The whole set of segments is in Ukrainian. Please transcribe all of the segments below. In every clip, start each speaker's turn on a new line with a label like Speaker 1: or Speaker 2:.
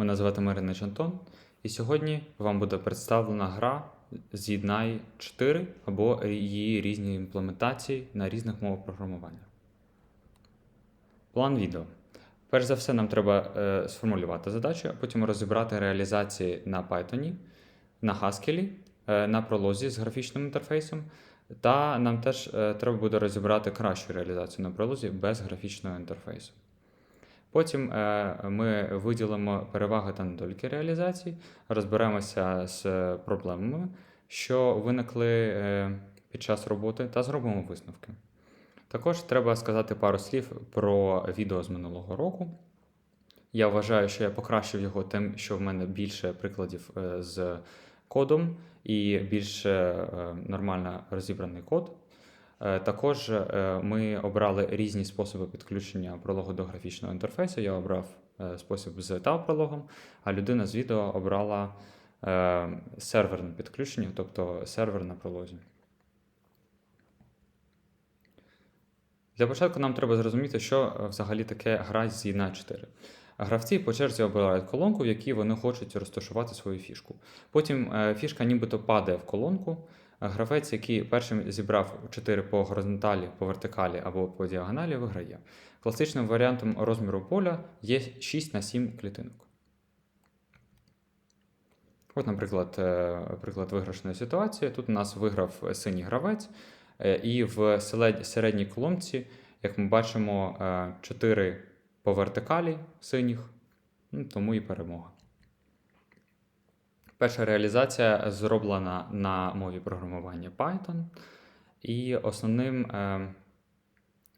Speaker 1: Мене звати Маринич Антон, і сьогодні вам буде представлена гра З'єднай 4 або її різні імплементації на різних мовах програмування. План відео. Перш за все, нам треба е, сформулювати задачу, а потім розібрати реалізації на Python, на Haskell, е, на пролозі з графічним інтерфейсом. Та нам теж е, треба буде розібрати кращу реалізацію на пролозі без графічного інтерфейсу. Потім е, ми виділимо переваги та недоліки реалізації, розберемося з е, проблемами, що виникли е, під час роботи, та зробимо висновки. Також треба сказати пару слів про відео з минулого року. Я вважаю, що я покращив його тим, що в мене більше прикладів з кодом і більш нормально розібраний код. Е, Також е, ми обрали різні способи підключення прологу до графічного інтерфейсу. Я обрав е, спосіб з тау-прологом, а людина з відео обрала серверне підключення, тобто сервер на пролозі. Для початку нам треба зрозуміти, що взагалі таке гра з на 4. Гравці по черзі обирають колонку, в якій вони хочуть розташувати свою фішку. Потім фішка нібито падає в колонку. Е, Гравець, який першим зібрав 4 по горизонталі, по вертикалі або по діагоналі, виграє. Класичним варіантом розміру поля є 6 на 7 клітинок. От, наприклад, е, приклад виграшної ситуації. Тут у нас виграв синій гравець, е, і в середній колонці, як ми бачимо, 4 по вертикалі синіх, ну, тому і перемога. Перша реалізація зроблена на мові програмування Python, і основним е,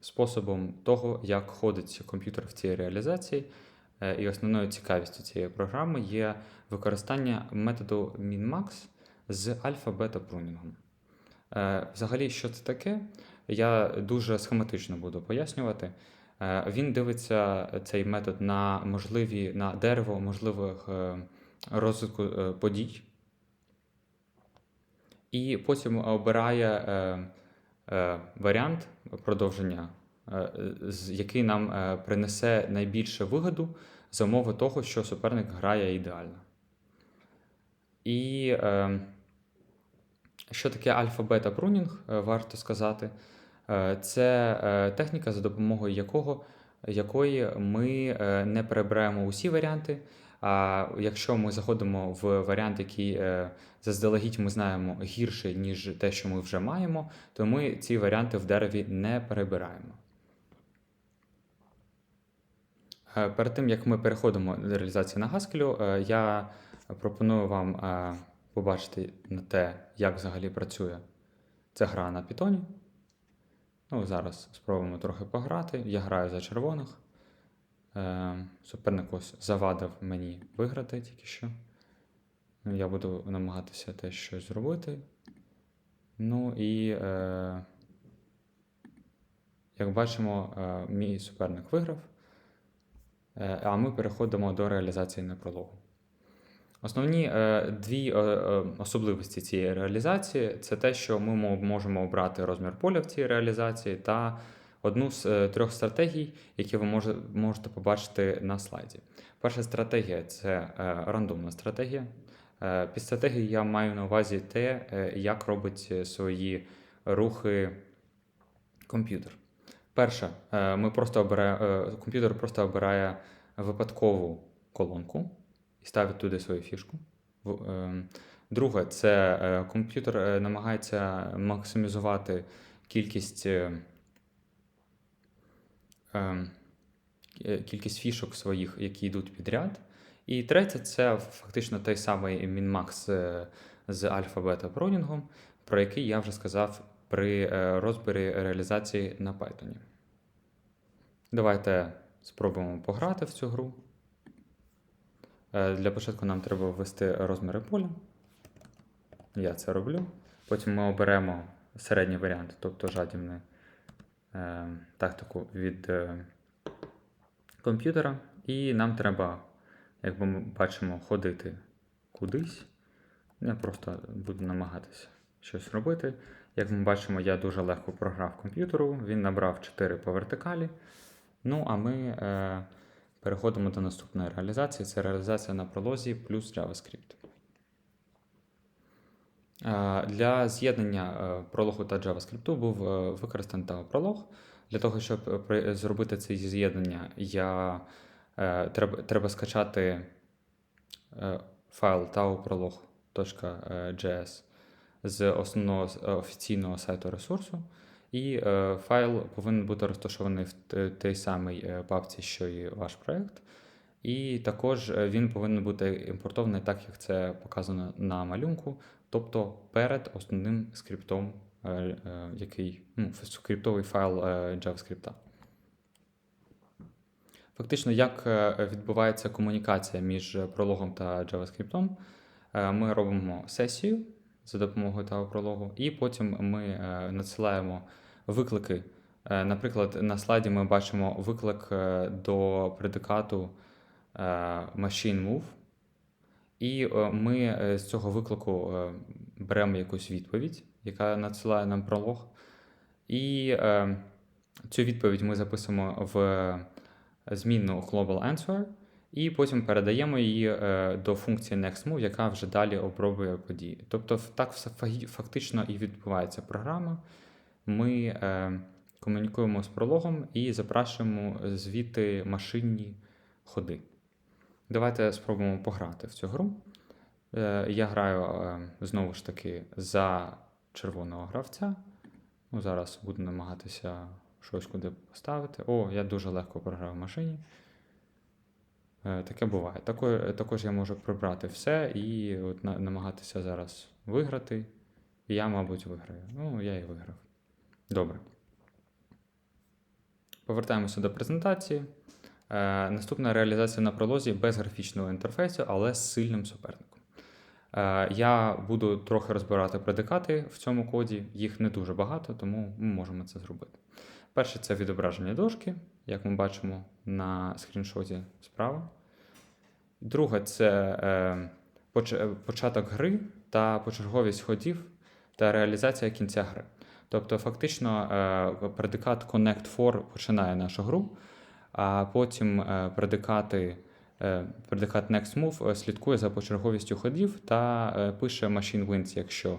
Speaker 1: способом того, як ходить комп'ютер в цій реалізації, е, і основною цікавістю цієї програми є використання методу min-max з альфа-бета прунінгом. Е, Взагалі, що це таке? Я дуже схематично буду пояснювати. Е, Він дивиться цей метод на можливі на дерево можливих е, розвитку е, подій, і потім обирає е, е, варіант продовження, який нам принесе найбільше вигоду за умови того, що суперник грає ідеально. І що таке альфа-бета прунінг, варто сказати. Це техніка, за допомогою якого, якої ми не перебираємо усі варіанти. А якщо ми заходимо в варіант, який е, заздалегідь ми знаємо гірший, ніж те, що ми вже маємо, то ми ці варіанти в дереві не перебираємо. Е, Перед тим як ми переходимо до реалізації на Haskell, е, я пропоную вам побачити на те, як взагалі працює ця гра на Python. Ну, зараз спробуємо трохи пограти. Я граю за червоних. Е, Суперник ось завадив мені виграти тільки що. Ну, Я буду намагатися теж щось зробити. Ну і, е, як бачимо, е, мій суперник виграв. Е, А ми переходимо до реалізації на прологу. Основні е, дві е, е, особливості цієї реалізації це те, що ми можемо обрати розмір поля в цій реалізації та одну з е, трьох стратегій, які ви можете побачити на слайді. Перша стратегія це е, рандомна стратегія. Е, Під стратегією я маю на увазі те, як робить свої рухи комп'ютер. Перше, е, ми просто обирає, комп'ютер просто обирає випадкову колонку і ставить туди свою фішку. Е, Друге, це комп'ютер намагається максимізувати кількість, кількість фішок своїх, які йдуть підряд. І третє, це фактично той самий е, з альфа-бета пронінгом, про який я вже сказав при е, розборі реалізації на Python. Давайте спробуємо пограти в цю гру. Е, Для початку нам треба ввести розміри поля. Я це роблю. Потім ми оберемо середній варіант, тобто жадібну е, тактику від е, комп'ютера. І нам треба, як ми бачимо, ходити кудись. Я просто буду намагатися щось робити. Як ми бачимо, я дуже легко програв комп'ютеру. Він набрав 4 по вертикалі. Ну, а ми е, Переходимо до наступної реалізації. Це реалізація на пролозі плюс JavaScript. Е, Для з'єднання е, прологу та JavaScript був е, використаний TAO-пролог. Для того, щоб зробити це з'єднання, я, треба, треба скачати файл taoprolog.js з основного офіційного сайту ресурсу. І файл повинен бути розташований в т- тій самій папці, що і ваш проєкт. І також він повинен бути імпортований так, як це показано на малюнку, тобто перед основним скриптом, е, е, який ну, скриптовий файл е, JavaScript. Фактично, як відбувається комунікація між прологом та JavaScript? Ми робимо сесію за допомогою того прологу, і потім ми надсилаємо виклики. Наприклад, на слайді ми бачимо виклик до предикату machine move, і е, ми е, з цього виклику е, беремо якусь відповідь, яка надсилає нам пролог. І цю відповідь ми записуємо в змінну global answer, і потім передаємо її до функції nextMove, яка вже далі обробує події. Тобто, так все фактично і відбувається програма. Ми комунікуємо з прологом і запрашуємо звідти машинні ходи. Давайте спробуємо пограти в цю гру. Е, Я граю е, знову ж таки за червоного гравця. Ну, зараз буду намагатися щось куди поставити. О, я дуже легко програв в машині. Е, Таке буває. Також я можу прибрати все і от намагатися зараз виграти. І я, мабуть, виграю. Ну, я і виграв. Добре. Повертаємося до презентації. Е, наступна реалізація на пролозі без графічного інтерфейсу, але з сильним суперником. Е, я буду трохи розбирати предикати в цьому коді, їх не дуже багато, тому ми можемо це зробити. Перше це відображення дошки, як ми бачимо на скріншоті справа. Друге це е, поч- початок гри та почерговість ходів та реалізація кінця гри. Тобто, фактично, предикат Connect for починає нашу гру, а потім е, предикати, е, предикат Next Move е, слідкує за почерговістю ходів та пише machine wins, якщо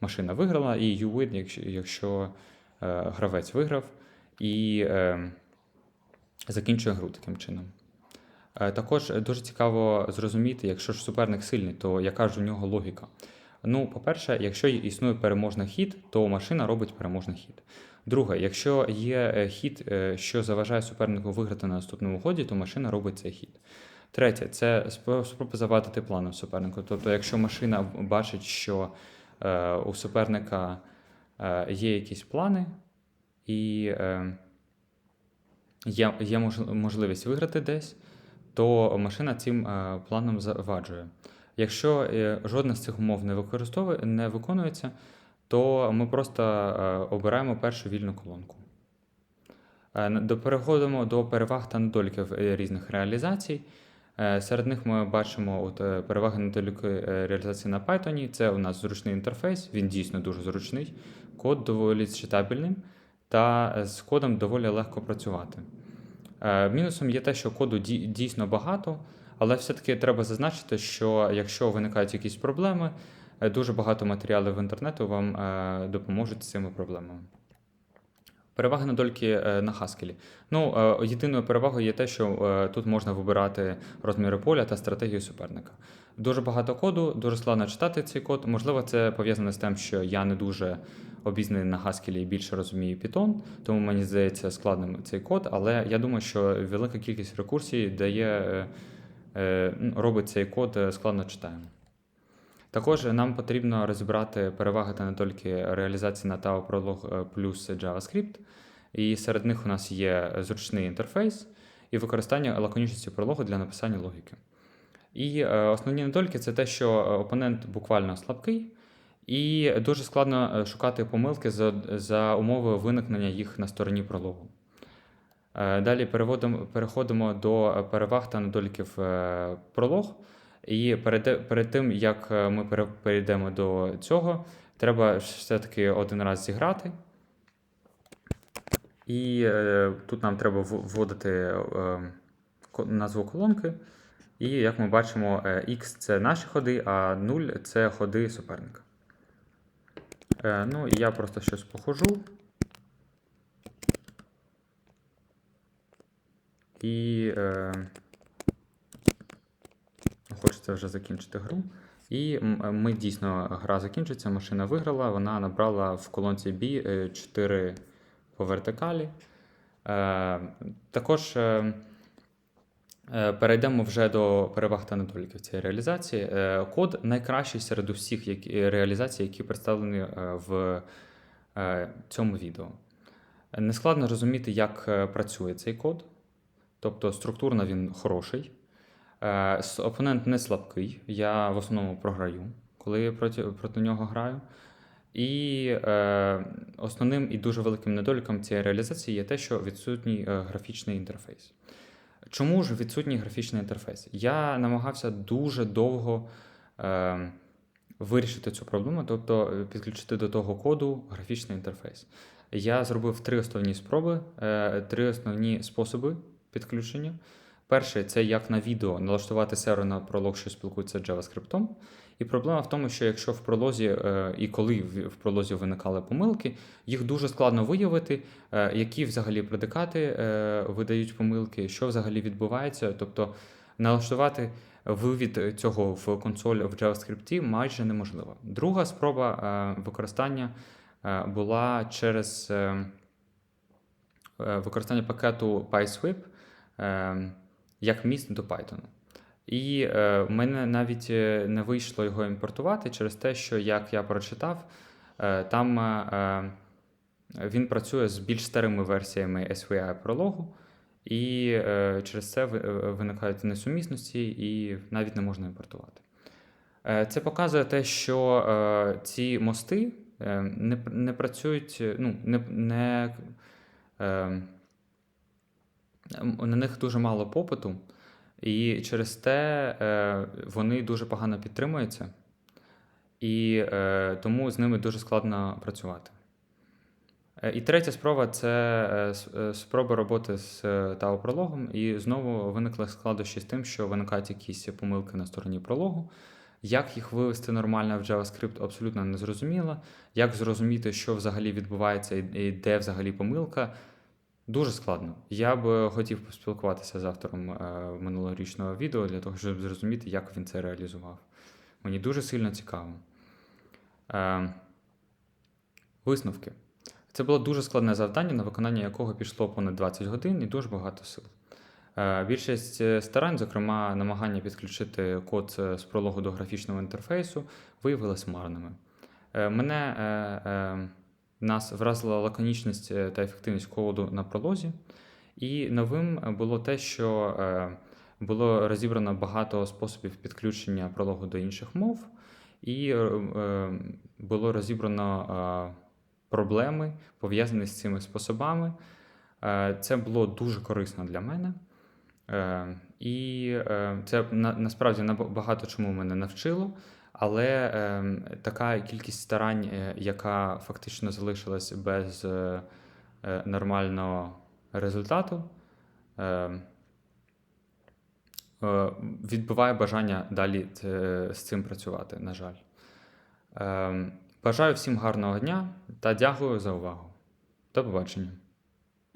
Speaker 1: машина виграла, і you win, якщо, гравець виграв, і закінчує гру таким чином. Також дуже цікаво зрозуміти, якщо ж суперник сильний, то яка ж у нього логіка? Ну, по-перше, якщо існує переможний хід, то машина робить переможний хід. Друге, якщо є е, хід, е, що заважає супернику виграти на наступному ході, то машина робить цей хід. Третє, це спро- спроба завадити планом супернику. Тобто, якщо машина бачить, що е, у суперника є якісь плани, і є, є мож- можливість виграти десь, то машина цим планом заваджує. Якщо е, жодна з цих умов не використовує, не виконується, то ми просто е, обираємо першу вільну колонку. Е, Переходимо до переваг та недоліків різних реалізацій. Серед них ми бачимо от, переваги недоліки реалізації на Python. Це у нас зручний інтерфейс, він дійсно дуже зручний, код доволі читабельним, та з кодом доволі легко працювати. Мінусом є те, що коду дійсно багато, але все-таки треба зазначити, що якщо виникають якісь проблеми, е, дуже багато матеріалів в інтернету вам е, допоможуть з цими проблемами. Переваги недоліки е, на Haskell. Ну, єдиною перевагою є те, що тут можна вибирати розміри поля та стратегію суперника. Дуже багато коду, дуже складно читати цей код. Можливо, це пов'язане з тим, що я не дуже обізнаний на Haskell і більше розумію Python, тому мені здається складним цей код, але я думаю, що велика кількість рекурсій дає, робить цей код е, складно читаємим. Також нам потрібно розібрати переваги та недоліки реалізації на TAO Prolog е, плюс JavaScript. І серед них у нас є зручний інтерфейс і використання лаконічності прологу для написання логіки. І е, основні недоліки це те, що е, опонент буквально слабкий, і дуже складно е, шукати помилки за, за умови виникнення їх на стороні прологу. Е, Далі переходимо до переваг та недоліків е, пролог. І перед, перед тим, як е, ми перейдемо до цього, треба все-таки один раз зіграти. І е, тут нам треба вводити е, назву колонки. І як ми бачимо, е, X це наші ходи, а 0 це ходи суперника. Е, ну і я просто щось похожу. І е, хочеться вже закінчити гру. І ми дійсно гра закінчиться, машина виграла, вона набрала в колонці B 4 по вертикалі. Е, також е, е, перейдемо вже до переваг та недоліків цієї реалізації. Е, код найкращий серед усіх які, реалізацій, які представлені е, в е, цьому відео. Нескладно розуміти, як е, працює цей код. Тобто структурно він хороший. Е, Опонент не слабкий. Я в основному програю, коли проти, проти нього граю. І е, основним і дуже великим недоліком цієї реалізації є те, що відсутній е, графічний інтерфейс. Чому ж відсутній графічний інтерфейс? Я намагався дуже довго е, вирішити цю проблему, тобто е, підключити до того коду графічний інтерфейс. Я зробив три основні спроби, е, три основні способи підключення. Перший це як на відео налаштувати сервер на пролог, що спілкується з JavaScript. І проблема в тому, що якщо в пролозі е, і коли в пролозі виникали помилки, їх дуже складно виявити, е, які взагалі предикати е, видають помилки, що взагалі відбувається. Тобто налаштувати вивід цього в консоль в JavaScript майже неможливо. Друга спроба використання була через використання пакету PySweep як міст до Python. І е, в мене навіть е, не вийшло його імпортувати через те, що як я прочитав, е, там е, е, він працює з більш старими версіями SVI прологу, і е, через це е, виникають несумісності і навіть не можна імпортувати. Е, Це показує те, що е, ці мости е, не, не працюють, ну, не, не, е, на них дуже мало попиту, і через те е, вони дуже погано підтримуються, і е, тому з ними дуже складно працювати. Е, І третя спроба це спроба роботи з tao прологом і знову виникли складнощі з тим, що виникають якісь помилки на стороні прологу. Як їх вивести нормально в JavaScript, абсолютно не зрозуміло. Як зрозуміти, що взагалі відбувається і де взагалі помилка, дуже складно. Я б хотів поспілкуватися з автором е, минулорічного відео для того, щоб зрозуміти, як він це реалізував. Мені дуже сильно цікаво. Е, Висновки. Це було дуже складне завдання, на виконання якого пішло понад 20 годин і дуже багато сил. Е, Більшість е, старань, зокрема, намагання підключити код е, з прологу до графічного інтерфейсу, виявилися марними. Е, Мене е, е, нас вразила лаконічність е, та ефективність коду на пролозі. І новим було те, що е, було розібрано багато способів підключення прологу до інших мов, і е, було розібрано проблеми, пов'язані з цими способами. Це було дуже корисно для мене. І це насправді наб- багато чому мене навчило, але е, така кількість старань, е, яка фактично залишилась без е, е, нормального результату, е, е, відбиває бажання далі е, з цим працювати, на жаль. Е, Бажаю всім гарного дня та дякую за увагу. До побачення.